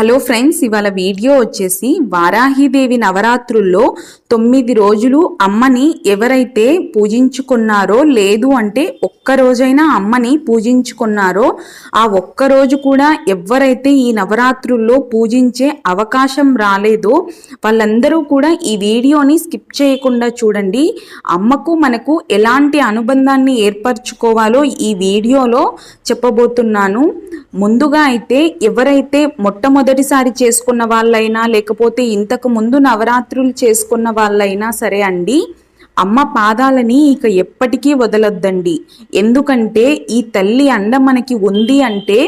Hello friends ఇవాళ video వచ్చేసి వారాహిదేవి నవరాత్రుల్లో తొమ్మిది రోజులు అమ్మని ఎవరైతే పూజించుకున్నారో లేదు అంటే ఒక్క రోజైనా అమ్మని పూజించుకున్నారో ఆ ఒక్క రోజు కూడా ఎవరైతే ఈ నవరాత్రుల్లో పూజించే అవకాశం రాలేదో వాళ్ళందరూ కూడా ఈ వీడియోని స్కిప్ చేయకుండా చూడండి. అమ్మకు మనకు ఎలాంటి అనుబంధాన్ని ఏర్పరచుకోవాలో ఈ వీడియోలో చెప్పబోతున్నాను. ముందుగా అయితే ఎవరైతే మొదటిసారి చేసుకున్న వాళ్ళైనా లేకపోతే ఇంతకు ముందు నవరాత్రులు చేసుకున్న వాళ్ళైనా సరే అండి అమ్మ పాదాలని ఇక ఎప్పటికీ వదలొద్దండి. ఎందుకంటే ఈ తల్లి అండ మనకి ఉంది అంటే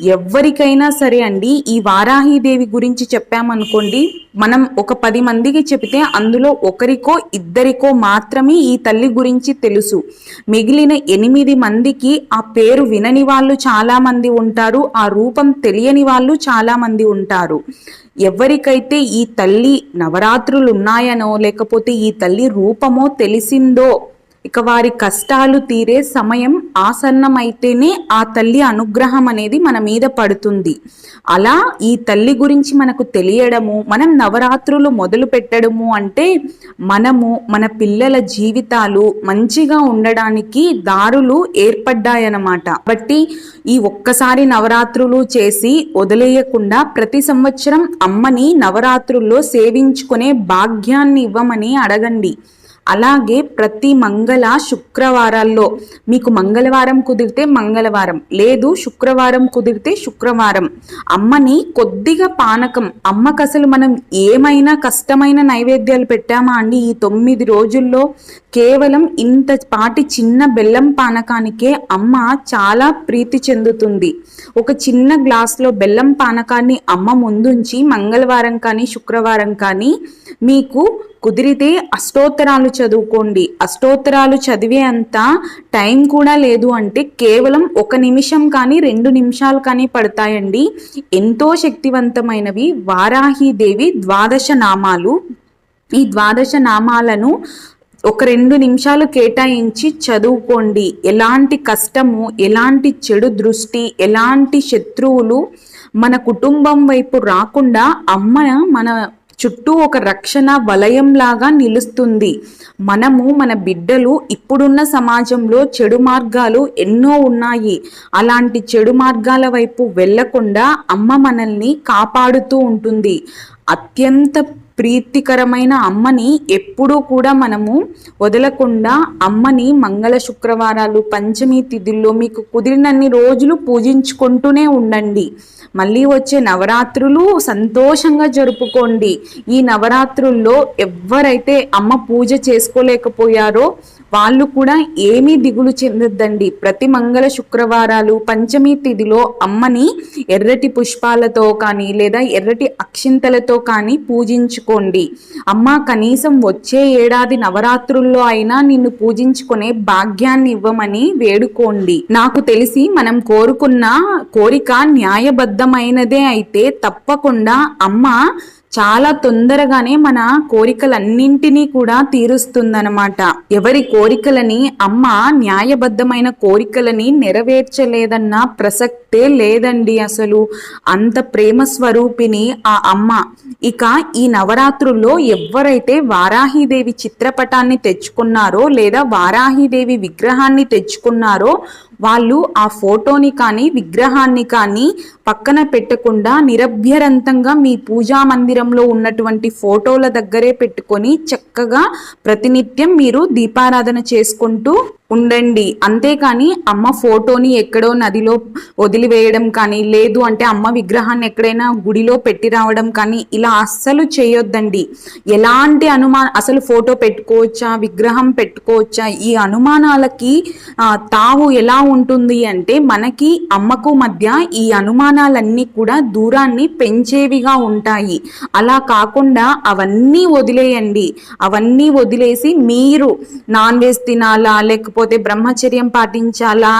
ఎవరికైనా సరే అండి ఈ వారాహిదేవి గురించి చెప్పామనుకోండి మనం ఒక పది మందికి చెబితే అందులో ఒకరికో ఇద్దరికో మాత్రమే ఈ తల్లి గురించి తెలుసు. మిగిలిన ఎనిమిది మందికి ఆ పేరు వినని వాళ్ళు చాలామంది ఉంటారు ఆ రూపం తెలియని వాళ్ళు చాలామంది ఉంటారు. ఎవరికైతే ఈ తల్లి నవరాత్రులు ఉన్నాయనో లేకపోతే ఈ తల్లి రూపమో తెలిసిందో ఇక వారి కష్టాలు తీరే సమయం ఆసన్నమైతేనే ఆ తల్లి అనుగ్రహం అనేది మన మీద పడుతుంది. అలా ఈ తల్లి గురించి మనకు తెలియడము మనం నవరాత్రులు మొదలు పెట్టడము అంటే మనము మన పిల్లల జీవితాలు మంచిగా ఉండడానికి దారులు ఏర్పడ్డాయన్నమాట. కాబట్టి ఈ ఒక్కసారి నవరాత్రులు చేసి వదిలేయకుండా ప్రతి సంవత్సరం అమ్మని నవరాత్రుల్లో సేవించుకునే భాగ్యాన్ని ఇవ్వమని అడగండి. అలాగే ప్రతి మంగళ శుక్రవారాల్లో మీకు మంగళవారం కుదిరితే మంగళవారం లేదు శుక్రవారం కుదిరితే శుక్రవారం. అమ్మని కొద్దిగా పానకం అమ్మకు అసలు మనం ఏమైనా కష్టమైన నైవేద్యాలు పెట్టామా అండి? ఈ తొమ్మిది రోజుల్లో కేవలం ఇంత పాటి చిన్న బెల్లం పానకానికే అమ్మ చాలా ప్రీతి చెందుతుంది. ఒక చిన్న గ్లాస్లో బెల్లం పానకాన్ని అమ్మ ముందుంచి మంగళవారం కానీ శుక్రవారం కానీ మీకు కుదిరితే అష్టోత్తరాలు చదువుకోండి. అష్టోత్తరాలు చదివే అంత టైం కూడా లేదు అంటే కేవలం ఒక నిమిషం కానీ రెండు నిమిషాలు కానీ పడతాయండి. ఎంతో శక్తివంతమైనవి వారాహీదేవి ద్వాదశ నామాలు. ఈ ద్వాదశ నామాలను ఒక రెండు నిమిషాలు కేటాయించి చదువుకోండి. ఎలాంటి కష్టము ఎలాంటి చెడు దృష్టి ఎలాంటి శత్రువులు మన కుటుంబం వైపు రాకుండా అమ్మ మన చుట్టూ ఒక రక్షణ వలయంలాగా నిలుస్తుంది. మనము మన బిడ్డలు ఇప్పుడున్న సమాజంలో చెడు మార్గాలు ఎన్నో ఉన్నాయి. అలాంటి చెడు మార్గాల వైపు వెళ్ళకుండా అమ్మ మనల్ని కాపాడుతూ ఉంటుంది. అత్యంత ప్రీతికరమైన అమ్మని ఎప్పుడూ కూడా మనము వదలకుండా అమ్మని మంగళ శుక్రవారాలు పంచమి తిథుల్లో మీకు కుదిరినన్ని రోజులు పూజించుకుంటూనే ఉండండి. మళ్ళీ వచ్చే నవరాత్రులు సంతోషంగా జరుపుకోండి. ఈ నవరాత్రుల్లో ఎవరైతే అమ్మ పూజ చేసుకోలేకపోయారో వాళ్ళు కూడా ఏమీ దిగులు చెందొద్దండి. ప్రతి మంగళ శుక్రవారాలు పంచమి తిథిలో అమ్మని ఎర్రటి పుష్పాలతో కానీ లేదా ఎర్రటి అక్షింతలతో కానీ పూజించు పూజించుకోండి. అమ్మ కనీసం వచ్చే ఏడాది నవరాత్రుల్లో అయినా నిన్ను పూజించుకునే భాగ్యాన్ని ఇవ్వమని వేడుకోండి. నాకు తెలిసి మనం కోరుకున్న కోరిక న్యాయబద్ధమైనదే అయితే తప్పకుండా అమ్మ చాలా తొందరగానే మన కోరికలన్నింటినీ కూడా తీరుస్తుందనమాట ఎవరి కోరికలని అమ్మ న్యాయబద్ధమైన కోరికలని నెరవేర్చలేదన్న ప్రసక్తే లేదండి అసలు. అంత ప్రేమ స్వరూపిణి ఆ అమ్మ. ఇక ఈ నవరాత్రుల్లో ఎవరైతే వారాహిదేవి చిత్రపటాన్ని తెచ్చుకున్నారో లేదా వారాహిదేవి విగ్రహాన్ని తెచ్చుకున్నారో వాళ్ళు ఆ ఫోటోని కానీ విగ్రహాన్ని కానీ పక్కన పెట్టకుండా నిరభ్యరంతంగా మీ పూజా మందిరంలో ఉన్నటువంటి ఫోటోల దగ్గరే పెట్టుకొని చక్కగా ప్రతినిత్యం మీరు దీపారాధన చేసుకుంటూ ఉండండి. అంతేకాని అమ్మ ఫోటోని ఎక్కడో నదిలో వదిలివేయడం కానీ లేదు అంటే అమ్మ విగ్రహాన్ని ఎక్కడైనా గుడిలో పెట్టి రావడం కానీ ఇలా అస్సలు చేయొద్దండి. ఎలాంటి అనుమాన అసలు ఫోటో పెట్టుకోవచ్చా విగ్రహం పెట్టుకోవచ్చా ఈ అనుమానాలకి తావు ఎలా ఉంటుంది అంటే మనకి అమ్మకు మధ్య ఈ అనుమానాలన్నీ కూడా దూరాన్ని పెంచేవిగా ఉంటాయి. అలా కాకుండా అవన్నీ వదిలేయండి. అవన్నీ వదిలేసి మీరు నాన్ వెజ్ తినాలా లేకపోతే బ్రహ్మచర్యం పాటించాలా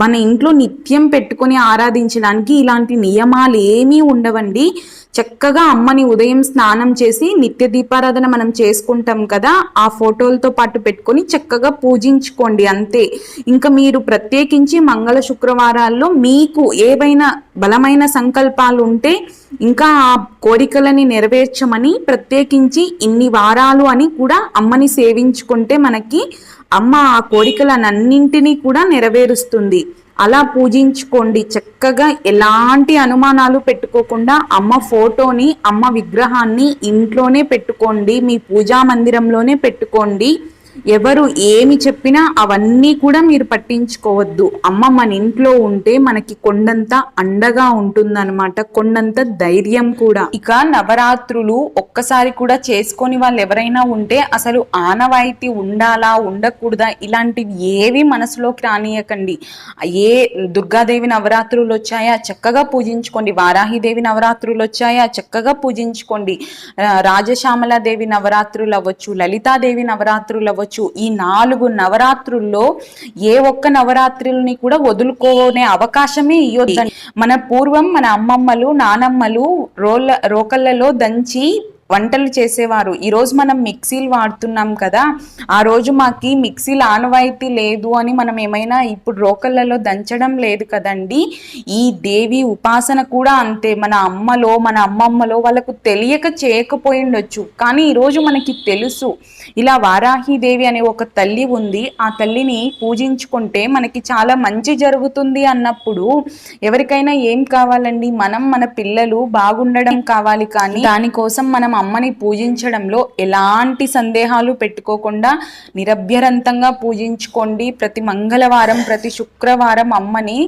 మన ఇంట్లో నిత్యం పెట్టుకొని ఆరాధించడానికి ఇలాంటి నియమాలు ఏమీ ఉండవండి. చక్కగా అమ్మని ఉదయం స్నానం చేసి నిత్య దీపారాధన మనం చేసుకుంటాం కదా ఆ ఫోటోలతో పాటు పెట్టుకొని చక్కగా పూజించుకోండి అంతే. ఇంకా మీరు ప్రత్యేకించి మంగళ శుక్రవారాల్లో మీకు ఏవైనా బలమైన సంకల్పాలు ఉంటే ఇంకా ఆ కోరికలని నెరవేర్చమని ప్రత్యేకించి ఇన్ని వారాలు అని కూడా అమ్మని సేవించుకుంటే మనకి అమ్మ ఆ కోరికలనన్నింటినీ కూడా నెరవేరుస్తుంది. అలా పూజించుకోండి. చక్కగా ఎలాంటి అనుమానాలు పెట్టుకోకుండా అమ్మ ఫోటోని అమ్మ విగ్రహాన్ని ఇంట్లోనే పెట్టుకోండి. మీ పూజా మందిరంలోనే పెట్టుకోండి. ఎవరు ఏమి చెప్పినా అవన్నీ కూడా మీరు పట్టించుకోవద్దు. అమ్మ మన ఇంట్లో ఉంటే మనకి కొండంత అండగా ఉంటుందన్నమాట. కొండంత ధైర్యం కూడా. ఇక నవరాత్రులు ఒక్కసారి కూడా చేసుకొని వాళ్ళు ఎవరైనా ఉంటే అసలు ఆనవాయితీ ఉండాలా ఉండకూడదా? ఇలాంటివి ఏవి మనసులోకి రానియకండి. ఏ దుర్గాదేవి నవరాత్రులు వచ్చాయా? చక్కగా పూజించుకోండి. వారాహిదేవి నవరాత్రులు వచ్చాయా? చక్కగా పూజించుకోండి. రాజశ్యామలాదేవి నవరాత్రులు అవ్వచ్చు లలితాదేవి నవరాత్రులు అవ్వచ్చు ఈ నాలుగు నవరాత్రుల్లో ఏ ఒక్క నవరాత్రుల్ని కూడా వదులుకోనే అవకాశమే ఇవ్వద్దని మన పూర్వం మన అమ్మమ్మలు నానమ్మలు రోళ్ళ రోకళ్ళలో దంచి వంటలు చేసేవారు. ఈరోజు మనం మిక్సీలు వాడుతున్నాం కదా ఆ రోజు మాకు మిక్సీలు ఆనవాయితీ లేదు అని మనం ఏమైనా ఇప్పుడు రోకళ్ళలో దంచడం లేదు కదండి. ఈ దేవి ఉపాసన కూడా అంతే. మన అమ్మలో మన అమ్మమ్మలో వాళ్ళకు తెలియక చేయకపోయిండొచ్చు కానీ ఈరోజు మనకి తెలుసు. ఇలా వారాహిదేవి అనే ఒక తల్లి ఉంది. ఆ తల్లిని పూజించుకుంటే మనకి చాలా మంచి జరుగుతుంది అన్నప్పుడు ఎవరికైనా ఏం కావాలండి? మనం మన పిల్లలు బాగుండడం కావాలి కానీ దానికోసం మనం అమ్మని పూజించడంలో ఎలాంటి సందేహాలు పెట్టుకోకుండా నిరభ్యరంతంగా పూజించుకోండి. ప్రతి మంగళవారం ప్రతి శుక్రవారం అమ్మని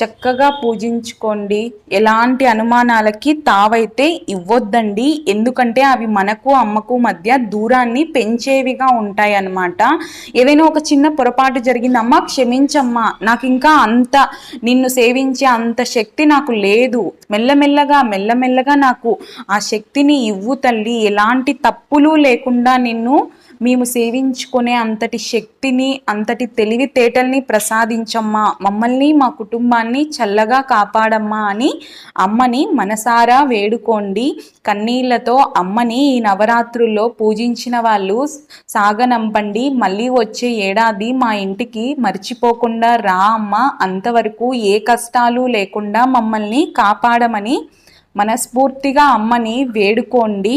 చక్కగా పూజించుకోండి. ఎలాంటి అనుమానాలకి తావైతే ఇవ్వొద్దండి. ఎందుకంటే అవి మనకు అమ్మకు మధ్య దూరాన్ని పెంచేవిగా ఉంటాయి అన్నమాట ఏదైనా ఒక చిన్న పొరపాటు జరిగింది అమ్మ క్షమించమ్మా. నాకు ఇంకా అంత నిన్ను సేవించే అంత శక్తి నాకు లేదు. మెల్లమెల్లగా మెల్లమెల్లగా నాకు ఆ శక్తిని ఇవ్వు తల్లి. తల్లి ఎలాంటి తప్పులు లేకుండా నిన్ను మేము సేవించుకునే అంతటి శక్తిని అంతటి తెలివితేటల్ని ప్రసాదించమ్మా. మమ్మల్ని మా కుటుంబాన్ని చల్లగా కాపాడమ్మా అని అమ్మని మనసారా వేడుకోండి. కన్నీళ్ళతో అమ్మని ఈ నవరాత్రుల్లో పూజించిన వాళ్ళు సాగనంపండి. మళ్ళీ వచ్చే ఏడాది మా ఇంటికి మర్చిపోకుండా రా అమ్మ. అంతవరకు ఏ కష్టాలు లేకుండా మమ్మల్ని కాపాడమని మనస్ఫూర్తిగా అమ్మని వేడుకోండి.